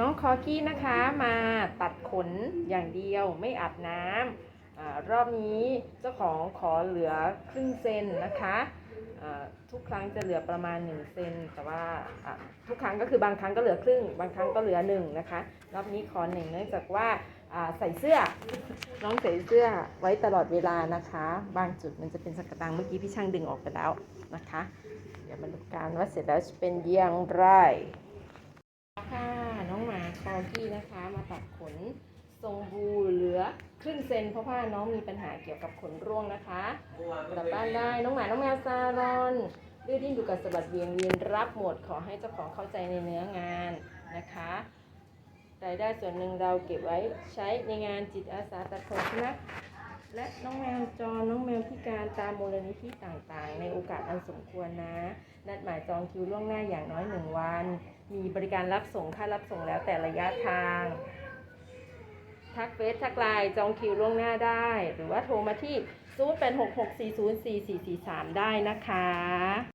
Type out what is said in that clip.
น้องคอกี้นะคะมาตัดขนอย่างเดียวไม่อาบน้ำอรอบนี้เจ้าของขอเหลือครึ่งเซนนะคะทุกครั้งจะเหลือประมาณ1เซนแต่ว่าทุกครั้งก็คือบางครั้งก็เหลือครึ่ง บางครั้งก็เหลือ1นะคะรอบนี้ขอหนึ่งเนื่องจากว่าใส่เสื้อ น้องใส่เสื้อไว้ตลอดเวลานะคะ บางจุดมันจะเป็นสกตังเมื่อกี้พี่ช่างดึงออกไปแล้วนะคะ เดี๋ยวมาดูกันว่าเสร็จแล้วจะเป็นอย่างไรค่ะน้องาคอกี้นะคะ มาตัดขนทรงบูเหลือครึ่งเซนเพราะว่าน้องมีปัญหาเกี่ยวกับขนร่วงนะคะกลับบ้านได้น้องหมาน้องแมวซาลอนดื้อดิ้นดูกับสะบัดเวียงเวียนรับหมดขอให้เจ้าของเข้าใจในเนื้องานนะคะรายได้ส่วนหนึ่งเราเก็บไว้ใช้ในงานจิตอาสาตัดขนสุนัข และน้องแมวจรน้องแมวพิการตามมูลนิธิต่างๆ ในโอกาสอันสมควรนะ นัดหมายจองคิวล่วงหน้าอย่างน้อยหนึ่งวัน มีบริการรับส่งค่ารับส่งแล้วแต่ระยะทาง ทักเฟซทักไลน์จองคิวล่วงหน้าได้ หรือว่าโทรมาที่ 0866404443 ได้นะคะ